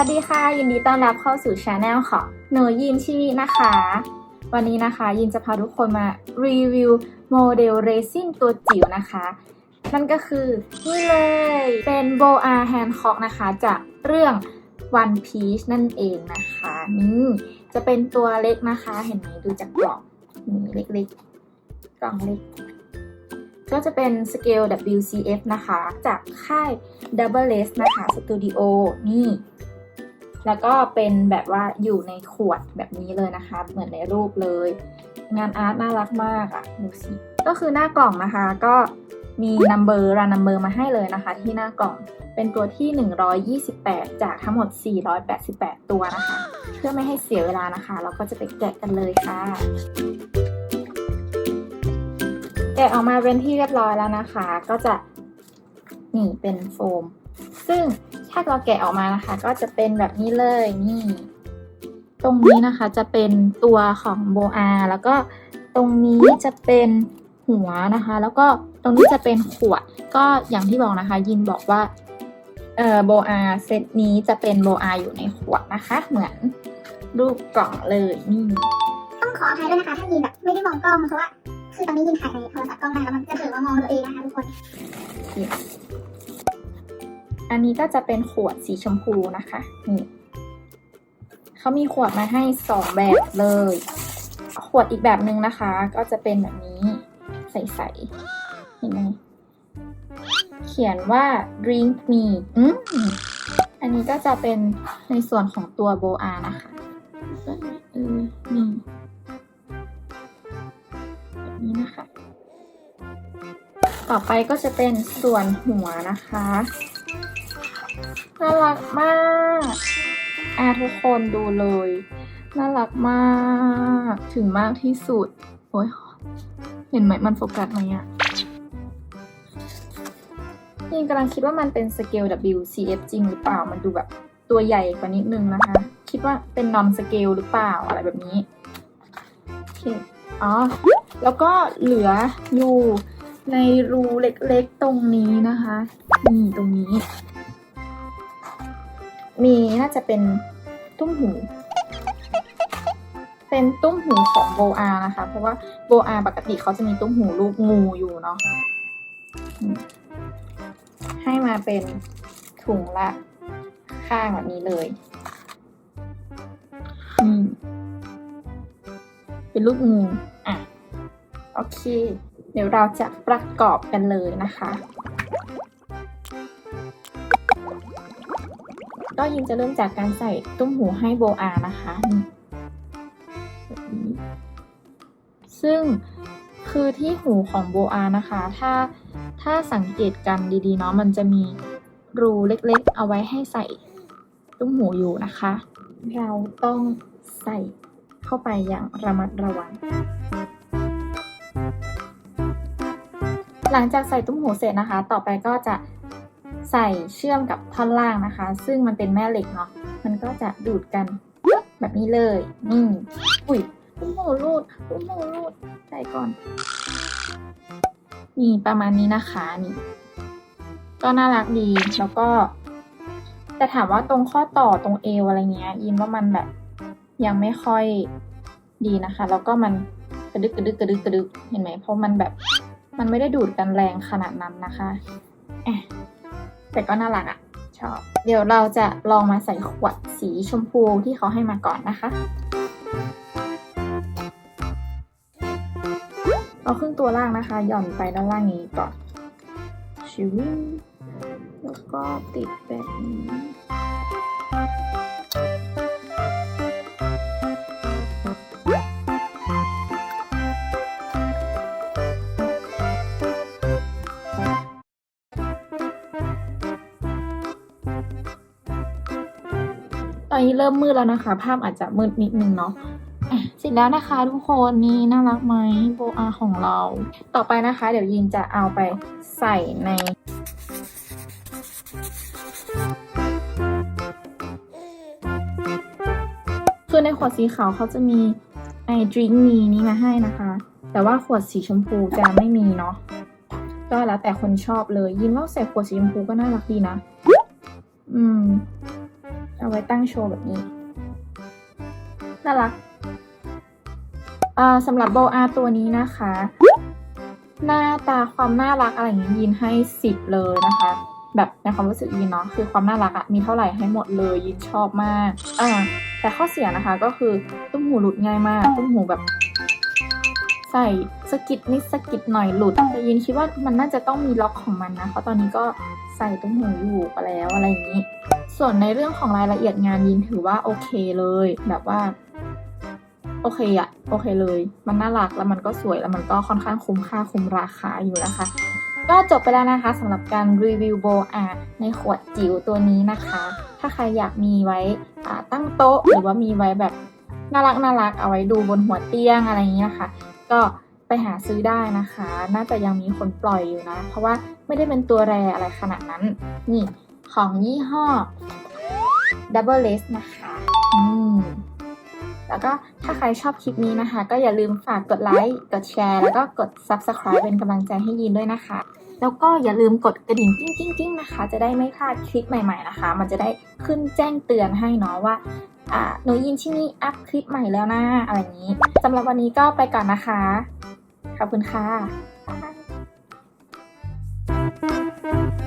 วัสดีค่ะ ยินดีต้อนรับเข้าสู่ช anel ของหนูยินชีวินะคะ วันนี้นะคะยินจะพาทุกคนมารีวิวโมเดลเรซินตัวจิ๋วนะคะ นั่นก็คือนี่เลยเป็นโบอาแฮนคอกนะคะจากเรื่อง One Piece นั่นเองนะคะนี่จะเป็นตัวเล็กนะคะ เห็นไหมดูจากกล่องนี่เล็กๆกล่องเล็ก ก็จะเป็นสเกล WCF นะคะ จากค่าย Double S นะคะสตูดิโอนี่ แล้วก็เป็นแบบว่าอยู่ในขวดแบบนี้เลยนะคะ เหมือนในรูปเลย งานอาร์ตน่ารักมากอะ่ะดูสิก็คือหน้ากล่องนะคะก็มีนัมเบอร์รันนัมเบอร์มาให้เลยนะคะ ที่หน้ากล่องเป็นตัวที่ 128 จากทั้งหมด 488 ตัวนะคะ เพื่อไม่ให้เสียเวลานะคะ เราก็จะไปแกะกันเลยค่ะ แกะออกมาเป็นที่เรียบร้อยแล้วนะคะ ก็จะนี่เป็นโฟม ซึ่ง ถ้าเราแกะออกมานะคะ ก็จะเป็นแบบนี้เลยนี่ ตรงนี้นะคะจะเป็นตัวของโบอาแล้วก็ตรงนี้จะเป็นหัวนะคะ แล้วก็ตรงนี้จะเป็นขวด ก็อย่างที่บอกนะคะ ยินบอกว่าเอ่อโบอาเซตนี้จะเป็นโบอาอยู่ในขวดนะคะ เหมือนรูปกล่องเลยนี่ต้องขออภัยด้วยนะคะถ้ายินแบบไม่ได้มองกล้องเพราะว่าคือตอนนี้ยินถ่ายในโทรศัพท์กล้องได้แล้วมันจะถือว่ามองตัวเองนะคะทุกคน อันนี้ก็จะเป็นขวดสีชมพูนะคะนี่เขามีขวดมาให้สองแบบเลย ขวดอีกแบบหนึ่งนะคะ ก็จะเป็นแบบนี้ใสๆเห็นไหมเขียนว่า drink me อืมอันนี้ก็จะเป็นในส่วนของตัวโบอานะคะนี่แบบนี้นะคะ ต่อไปก็จะเป็นส่วนหัวนะคะ น่ารักมากอะทุกคนดูเลย น่ารักมาก ถึงมากที่สุด โอ้ยเห็นไหมมันโฟกัสไหมอะนี่กำลังคิดว่ามันเป็นสเกล WCF จริงหรือเปล่า มันดูแบบตัวใหญ่กว่านิดนึงนะคะ คิดว่าเป็นนอนสเกลหรือเปล่าอะไรแบบนี้โอเคอ๋อ แล้วก็เหลืออยู่ในรูเล็กๆตรงนี้นะคะ นี่ตรงนี้ มีน่าจะเป็นตุ้มหู เป็นตุ้มหูของโบอานะคะ เพราะว่าโบอาปกติเขาจะมีตุ้มหูรูปงูอยู่เนาะให้มาเป็นถุงละข้างแบบนี้เลยเป็นรูปงูอะ โอเค เดี๋ยวเราจะประกอบกันเลยนะคะ ก็ยินจะเริ่มจากการใส่ตุ้มหูให้โบอานะคะ ซึ่งคือที่หูของโบอานะคะ ถ้าถ้าสังเกตกันดีๆเนาะมันจะมีรูเล็กๆ เอาไว้ให้ใส่ตุ้มหูอยู่นะคะ เราต้องใส่เข้าไปอย่างระมัดระวัง หลังจากใส่ตุ้มหูเสร็จนะคะ ต่อไปก็จะ ใส่เชื่อมกับท่อนล่างนะคะ ซึ่งมันเป็นแม่เหล็กเนาะมันก็จะดูดกันแบบนี้เลยนี่อุ้ยตุ้มหูรูดตุ้มหูรูดใส่ก่อน นี่ประมาณนี้นะคะนี่ ก็น่ารักดีแล้วก็ แต่ถามว่าตรงข้อต่อตรงเอวอะไรเงี้ยยินว่ามันแบบ ยังไม่ค่อยดีนะคะ แล้วก็มันกระดึกกระดึกกระดึกกระดึกเห็นไหมเพราะมันแบบ มันไม่ได้ดูดกันแรงขนาดนั้นนะคะแอะ แต่ก็น่ารักอะ่ะชอบ เดี๋ยวเราจะลองมาใส่ขวดสีชมพูที่เขาให้มาก่อนนะคะเอาครึ่งตัวล่างนะคะ หย่อนไปด้านล่างนี้ก่อนชิวแล้วก็ติดแบบนี้ อนนี้เริ่มมืดแล้วนะคะ ภาพอาจจะมืดนิดนึงเนาะเสร็จแล้วนะคะทุกคนนี่น่ารักไหมโบอาของเรา ต่อไปนะคะ เดี๋ยวยินจะเอาไปใส่ในคือในขวดสีขาวเขาจะมีไอดริงมีนี้มาให้นะคะ แต่ว่าขวดสีชมพูจะไม่มีเนาะก็แล้วแต่คนชอบเลย ยินว่าใส่ขวดสีชมพูก็น่ารักดีนะ อืม เอาไว้ตั้งโชว์แบบนี้ น่ารักอ่าสำหรับโบอาตัวนี้นะคะ หน้าตาความน่ารักอะไรอย่างนี้ยินให้สิบเลยนะคะ แบบในความรู้สึกยินเนาะคือความน่ารักอะมีเท่าไหร่ให้หมดเลยยินชอบมากอ่าแต่ข้อเสียนะคะก็คือตุ้มหูหลุดง่ายมากตุ้มหูแบบ ใส่สกิดนิดสกิดหน่อยหลุดแต่ยินคิดว่ามันน่าจะต้องมีล็อกของมันนะเพราะตอนนี้ก็ใส่ตุ้มหูอยู่ไปแล้วอะไรอย่างนี้ ส่วนในเรื่องของรายละเอียดงานยินถือว่าโอเคเลย แบบว่า โอเคอะโอเคเลย มันน่ารักแล้วมันก็สวยแล้วมันก็ค่อนข้างคุ้มค่าคุ้มราคาอยู่นะคะ ก็จบไปแล้วนะคะสำหรับการรีวิวโบอาในขวดจิ๋วตัวนี้นะคะ ถ้าใครอยากมีไว้ตั้งโต๊ะ หรือว่ามีไว้แบบน่ารักน่ารักเอาไว้ดูบนหัวเตียงอะไรอย่างนี้นะคะ ก็ไปหาซื้อได้นะคะ น่าจะยังมีคนปล่อยอยู่นะ เพราะว่าไม่ได้เป็นตัวแรอะไรขนาดนั้น นี่ ของยี่ห้อ Double l e s นะคะอืมแล้วก็ถ้าใครชอบคลิปนี้นะคะ ก็อย่าลืมฝากกดไลค์กดแชร์ แล้วก็กด Subscribe เป็นกำลังใจให้ยินด้วยนะคะ แล้วก็อย่าลืมกดกระดิ่งกิ้งกิ้งกิ้งนะคะ จะได้ไม่พลาดคลิปใหม่ๆนะคะ มันจะได้ขึ้นแจ้งเตือนให้เนาะว่าอ่าหนูยินที่นี่อัพคลิปใหม่แล้วนะอะไรอย่างนี้สำหรับวันนี้ก็ไปก่อนนะคะ ขอบคุณค่ะบ๊ายบาย